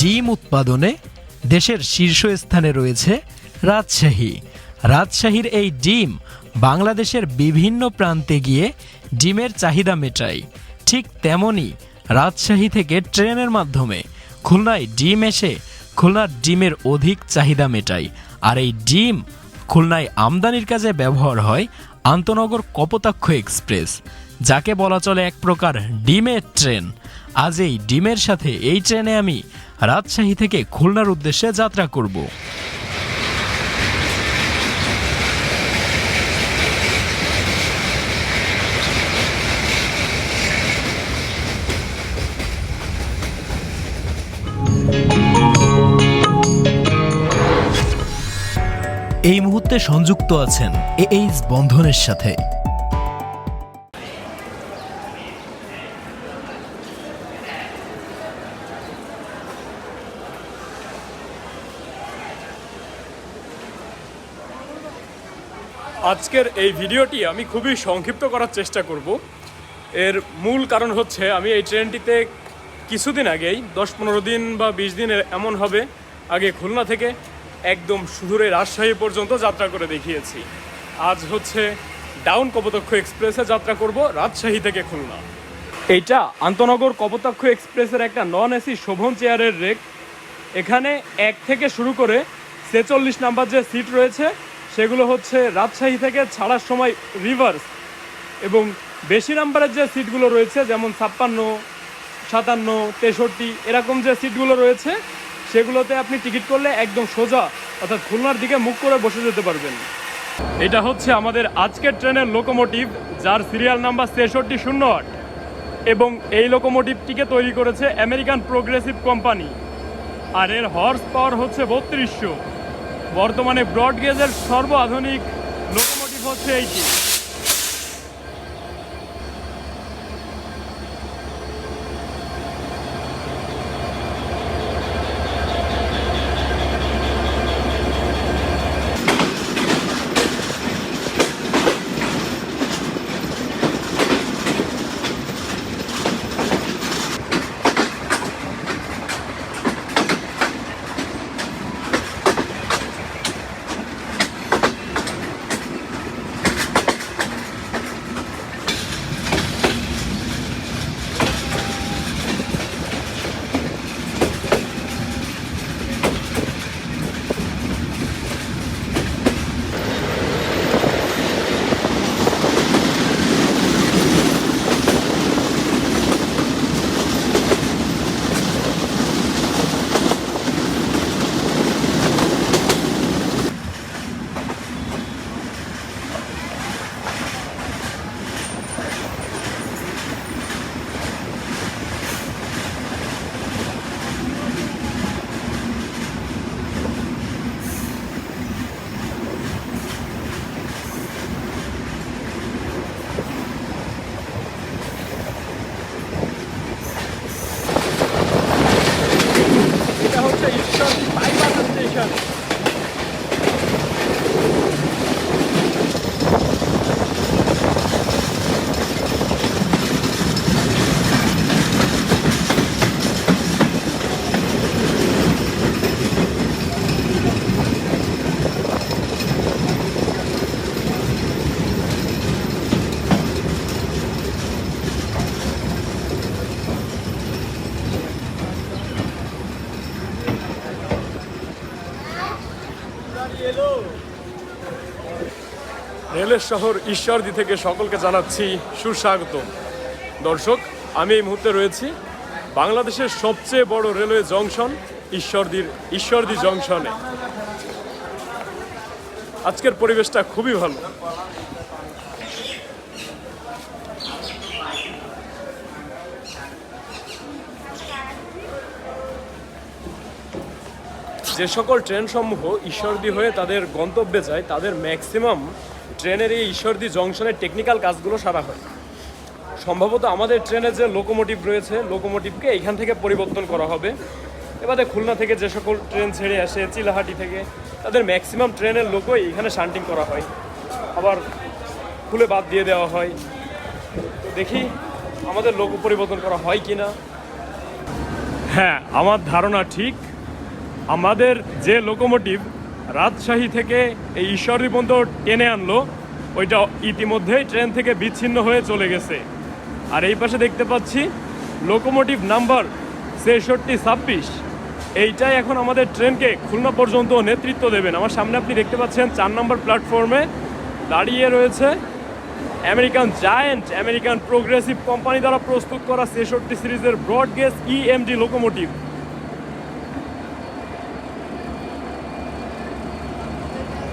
ডিম উৎপাদনে দেশের শীর্ষস্থানে রয়েছে রাজশাহী। রাজশাহীর এই ডিম বাংলাদেশের বিভিন্ন প্রান্তে গিয়ে ডিমের চাহিদা মেটায়। ঠিক তেমনই রাজশাহী থেকে ট্রেনের মাধ্যমে খুলনায় ডিম এসে খুলনার ডিমের অধিক চাহিদা মেটায়। আর এই ডিম খুলনায় আমদানির কাজে ব্যবহার হয় আন্তনগর কপোতাক্ষ এক্সপ্রেস, যাকে বলা চলে এক প্রকার ডিমের ট্রেন। আজ এই ডিমের সাথে এই ট্রেনে আমি রাজশাহী থেকে খুলনার উদ্দেশ্যে যাত্রা করব। এই মুহূর্তে সংযুক্ত আছেন এইচ বন্ধনের সাথে। আজকের এই ভিডিওটি আমি খুবই সংক্ষিপ্ত করার চেষ্টা করব। এর মূল কারণ হচ্ছে, আমি এই ট্রেনটিতে কিছুদিন আগেই, দশ পনেরো দিন বা বিশ দিনের এমন হবে, আগে খুলনা থেকে একদম সুদূরে রাজশাহী পর্যন্ত যাত্রা করে দেখিয়েছি। আজ হচ্ছে ডাউন কপোতাক্ষ এক্সপ্রেসে যাত্রা করব রাজশাহী থেকে খুলনা। এইটা আন্তনগর কপোতাক্ষ এক্সপ্রেসের একটা নন এসি শোভন চেয়ারের রেক। এখানে এক থেকে শুরু করে ছেচল্লিশ নাম্বার যে সিট রয়েছে, সেগুলো হচ্ছে রাজশাহী থেকে ছাড়ার সময় রিভার্স এবং বেশি নাম্বারের যে সিটগুলো রয়েছে, যেমন ছাপ্পান্ন, সাতান্ন, তেষট্টি, এরকম যে সিটগুলো রয়েছে সেগুলোতে আপনি টিকিট করলে একদম সোজা, অর্থাৎ খুলনার দিকে মুখ করে বসে যেতে পারবেন। এটা হচ্ছে আমাদের আজকের ট্রেনের লোকোমোটিভ, যার সিরিয়াল নাম্বার ছেষট্টি শূন্য আট। এবং এই লোকোমোটিভটিকে তৈরি করেছে আমেরিকান প্রোগ্রেসিভ কোম্পানি। আর এর হর্স পাওয়ার হচ্ছে বত্রিশশো। বর্তমানে ব্রড গেজের সর্বাধুনিক লোকোমোটিভ হচ্ছে এইটি। এটা হচ্ছে ঈশ্বর বাইপাস স্টেশন রেলের শহর ঈশ্বরদী থেকে সকলকে জানাচ্ছি সুস্বাগত। দর্শক, আমি এই মুহূর্তে রয়েছি বাংলাদেশের সবচেয়ে বড় রেলওয়ে জংশন, ঈশ্বরদীর, ঈশ্বরদী জংশনে। আজকের পরিবেশটা খুবই ভালো। যে সকল ট্রেন সমূহ ঈশ্বরদী হয়ে তাদের গন্তব্যে যায়, তাদের ম্যাক্সিমাম ট্রেনের এই ঈশ্বরদী জংশনের টেকনিক্যাল কাজগুলো সারা হয়। সম্ভবত আমাদের ট্রেনের যে লোকোমোটিভ রয়েছে লোকোমোটিভকে এইখান থেকে পরিবর্তন করা হবে। এবারে খুলনা থেকে যে সকল ট্রেন ছেড়ে আসে, চিলাহাটি থেকে, তাদের ম্যাক্সিমাম ট্রেনের লোকই এখানে শান্টিং করা হয়। আবার খুলে বাদ দিয়ে দেওয়া হয়। দেখি আমাদের লোক পরিবর্তন করা হয় কি না হ্যাঁ আমার ধারণা ঠিক। আমাদের যে লোকোমোটিভ রাজশাহী থেকে এই ঈশ্বরদী পর্যন্ত টেনে আনলো। ওইটা ইতিমধ্যেই ট্রেন থেকে বিচ্ছিন্ন হয়ে চলে গেছে। আর এই পাশে দেখতে পাচ্ছি লোকোমোটিভ নাম্বার ছেষট্টি ছাব্বিশ। এইটাই এখন আমাদের ট্রেনকে খুলনা পর্যন্ত নেতৃত্ব দেবেন। আমার সামনে আপনি দেখতে পাচ্ছেন চার নম্বর প্ল্যাটফর্মে দাঁড়িয়ে রয়েছে American giant American progressive company দ্বারা প্রস্তুত করা ছেষট্টি সিরিজের broad gauge EMD locomotive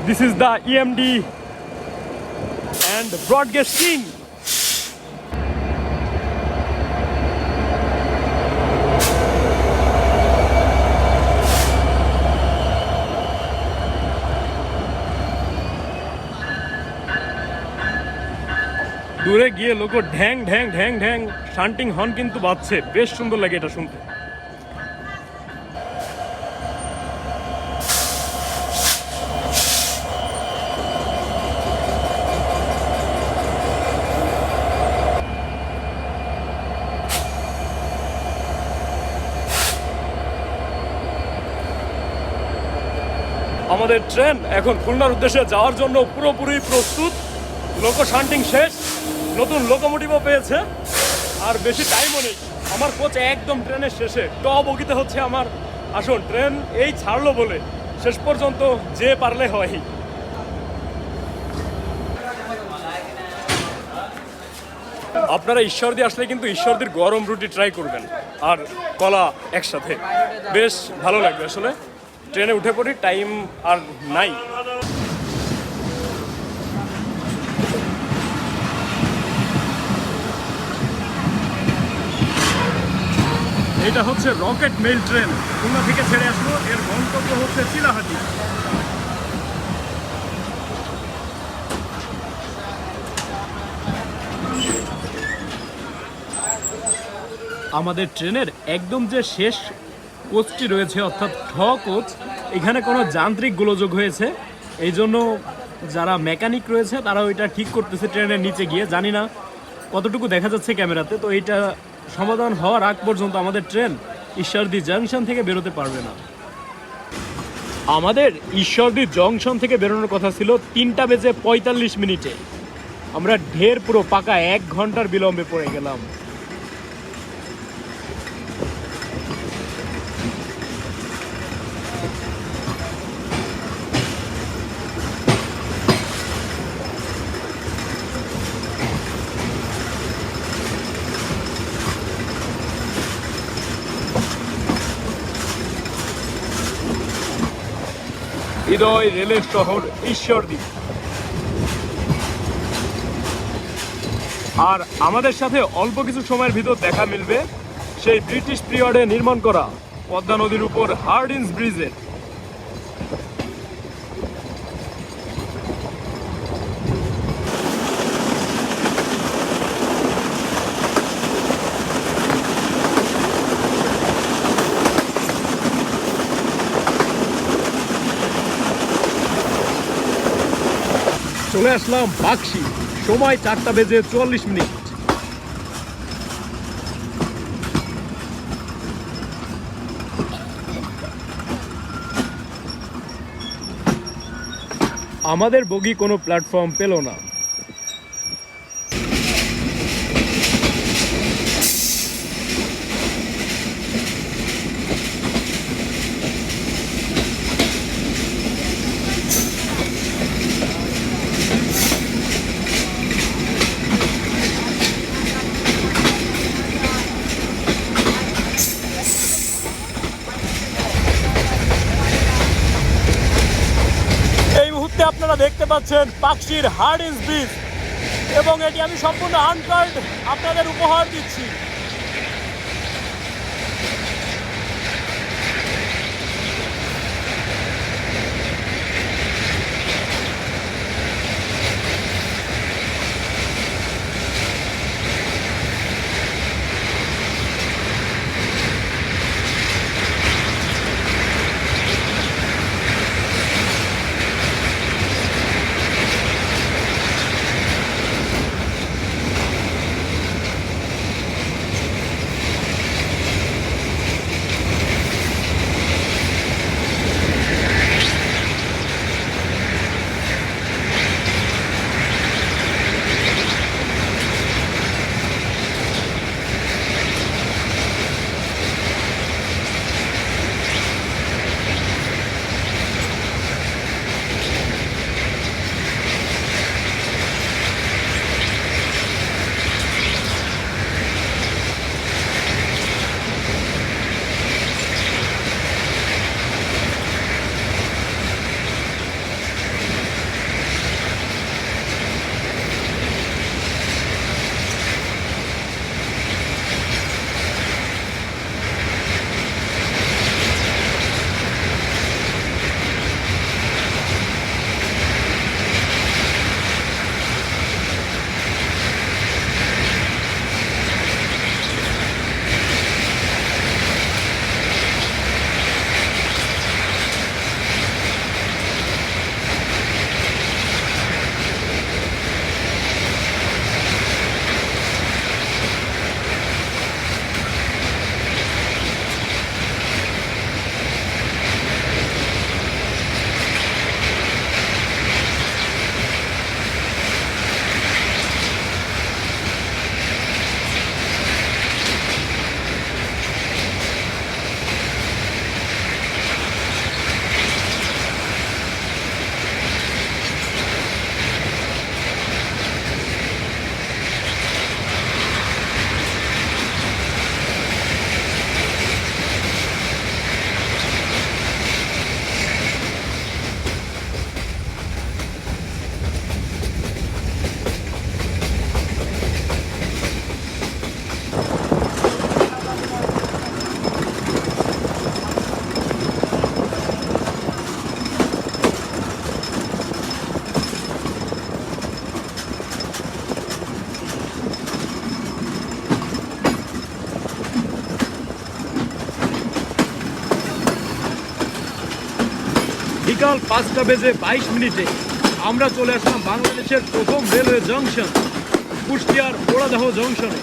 This is the EMD and broad gauge king. দূরে গিয়ে লোক ঢ্যাং ঢ্যাং ঢ্যাং ঢ্যাং শান্টিং হর্ন কিন্তু বাজছে বেশ সুন্দর লাগে এটা শুনতে আমাদের ট্রেন এখন খুলনার উদ্দেশ্যে যাওয়ার জন্য পুরোপুরি প্রস্তুত। লোকো শান্টিং শেষ, নতুন লোকোমোটিভও পেয়েছে, আর বেশি টাইমও নেই। আমার কোচ একদম ট্রেনের শেষে, টপ বগিতে হচ্ছে আমার আসুন ট্রেন, এই ছাড়লো বলে শেষ পর্যন্ত যে পারলে হয়। আপনারা ঈশ্বরদী আসলে কিন্তু ঈশ্বরদীর গরম রুটি ট্রাই করবেন, আর কলা একসাথে। বেশ ভালো লাগবে আসলে। ট্রেনে উঠে পড়ি টাইম আর নাই। এটা হচ্ছে রকেট মেল ট্রেন। খুলনা থেকে ছেড়ে আসলো এর গন্তব্য হচ্ছে চিলাহাটি। আমাদের ট্রেনের একদম যে শেষ কোচটি রয়েছে, অর্থাৎ ঠ কোচ। এখানে কোনো যান্ত্রিক গোলযোগ হয়েছে। এই জন্য যারা মেকানিক রয়েছে তারা ওইটা ঠিক করতেছে ট্রেনের নিচে গিয়ে। জানি না কতটুকু দেখা যাচ্ছে ক্যামেরাতে, তো এইটা সমাধান হওয়ার আগ পর্যন্ত আমাদের ট্রেন ঈশ্বরদী জাংশন থেকে বেরোতে পারবে না। আমাদের ঈশ্বরদী জংশন থেকে বেরোনোর কথা ছিল তিনটা বেজে পঁয়তাল্লিশ মিনিটে। আমরা ঢের পুরো পাকা এক ঘণ্টার বিলম্বে পড়ে গেলাম। হৃদয় রেলের শহর ঈশ্বরদী। আর আমাদের সাথে অল্প কিছু সময়ের ভিতর দেখা মিলবে সেই ব্রিটিশ পিরিয়ডে নির্মাণ করা পদ্মা নদীর উপর হার্ডিন্স ব্রিজের। চলে আসলাম বাক্সি সময় চারটা বেজে চুয়াল্লিশ মিনিট। আমাদের বগি কোনো প্ল্যাটফর্ম পেল না এই মুহূর্তে আপনারা দেখতে পাখির হার্ড ইস ব্রিজ এবং এটি আমি সম্পূর্ণ আনকার্ড আপনাদের উপহার দিচ্ছি। বিকাল পাঁচটা বেজে বাইশ মিনিটে আমরা চলে আসলাম বাংলাদেশের প্রথম রেলওয়ে জংশন, কুষ্টিয়ার পোড়াদহ জংশনে।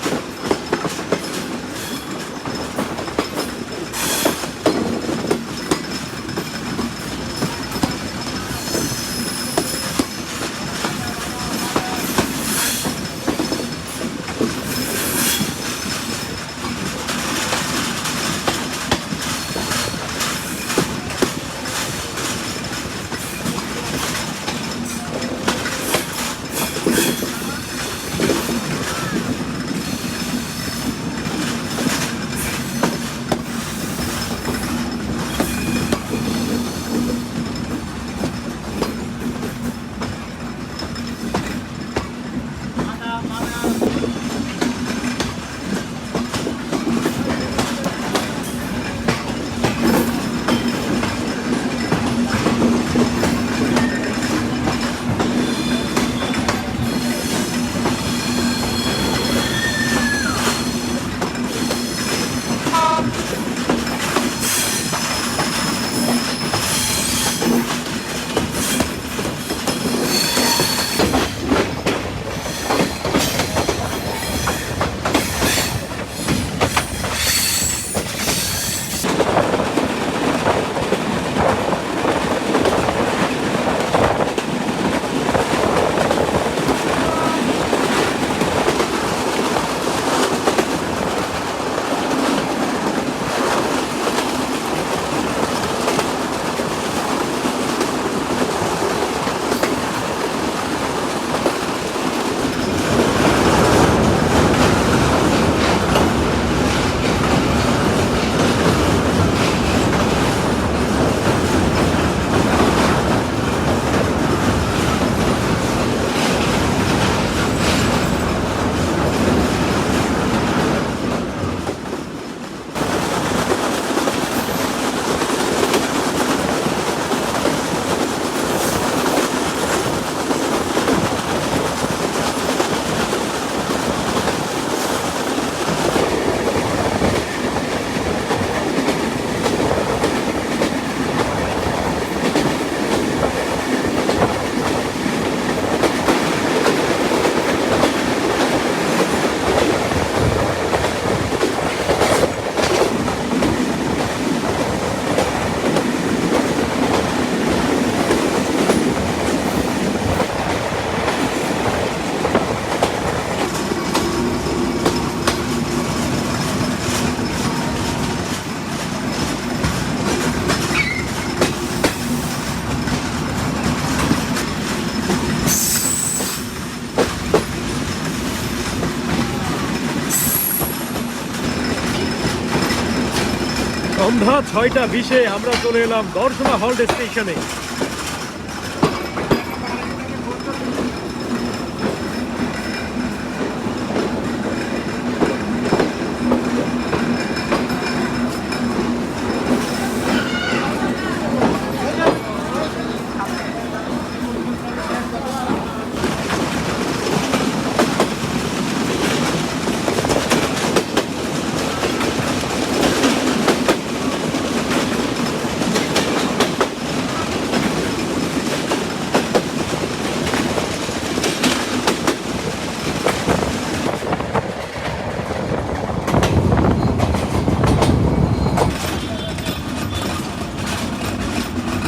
সন্ধ্যা ছয়টা বিশে আমরা চলে এলাম দর্শনা হল্ট স্টেশনে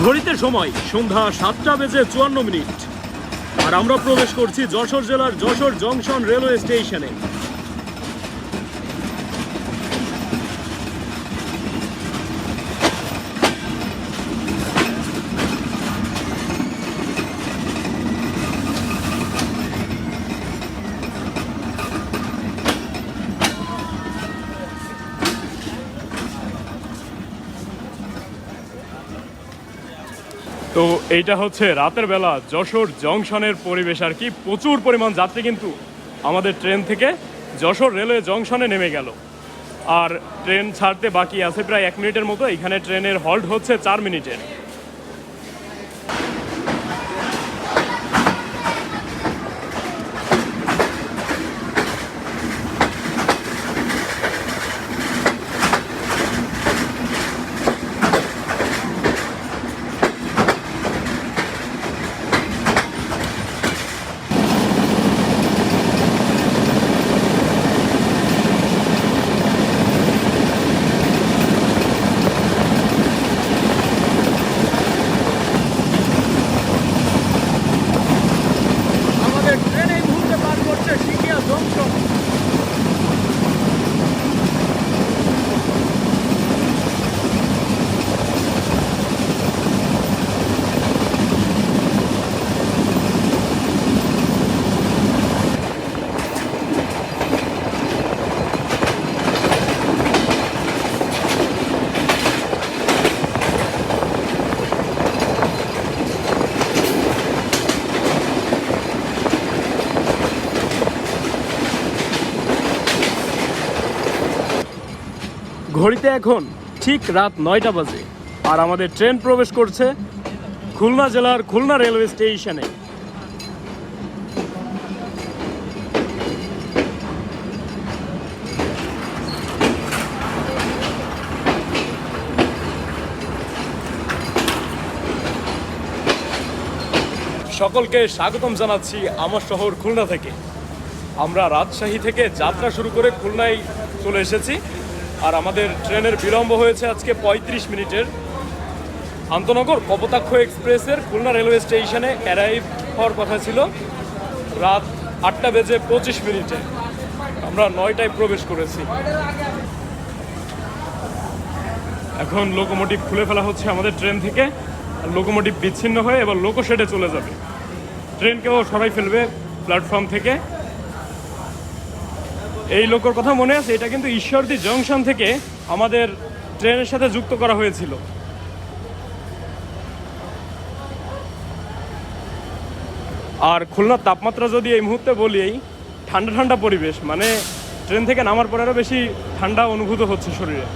ঘড়িতে সময় সন্ধ্যা সাতটা বেজে চুয়ান্ন মিনিট। আর আমরা প্রবেশ করছি যশোর জেলার যশোর জংশন রেলওয়ে স্টেশনে। তো এইটা হচ্ছে রাতের বেলা যশোর জংশনের পরিবেশ আর কি। প্রচুর পরিমাণ যাত্রী কিন্তু আমাদের ট্রেন থেকে যশোর রেলওয়ে জংশনে নেমে গেল। আর ট্রেন ছাড়তে বাকি আছে প্রায় এক মিনিটের মতো। এখানে ট্রেনের হল্ট হচ্ছে চার মিনিটের। ঘড়িতে এখন ঠিক রাত নয়টা বাজে। আর আমাদের ট্রেন প্রবেশ করছে খুলনা জেলার খুলনা রেলওয়ে স্টেশনে। সকলকে স্বাগতম জানাচ্ছি আমার শহর খুলনা থেকে। আমরা রাজশাহী থেকে যাত্রা শুরু করে খুলনায় চলে এসেছি। আর আমাদের ট্রেনের বিলম্ব হয়েছে আজকে ৩৫ মিনিটের। আন্তনগর কপোতাক্ষ এক্সপ্রেসের খুলনা রেলওয়ে স্টেশনে অ্যারাইভ হওয়ার কথা ছিল। রাত আটটা বেজে পঁচিশ মিনিটে। আমরা নয়টায় প্রবেশ করেছি। এখন লোকোমোটিভ খুলে ফেলা হচ্ছে আমাদের ট্রেন থেকে। আর লোকোমোটিভ বিচ্ছিন্ন হয়ে এবার লোকো শেডে চলে যাবে। ট্রেনকেও সরাই ফেলবে প্ল্যাটফর্ম থেকে। এই লোকের কথা মনে আছে? এটা কিন্তু ঈশ্বরদী জংশন থেকে আমাদের ট্রেনের সাথে যুক্ত করা হয়েছিল। আর খুলনার তাপমাত্রা যদি এই মুহূর্তে বলি ঠান্ডা ঠান্ডা পরিবেশ মানে ট্রেন থেকে নামার পরে আরও বেশি ঠান্ডা অনুভূত হচ্ছে শরীরে।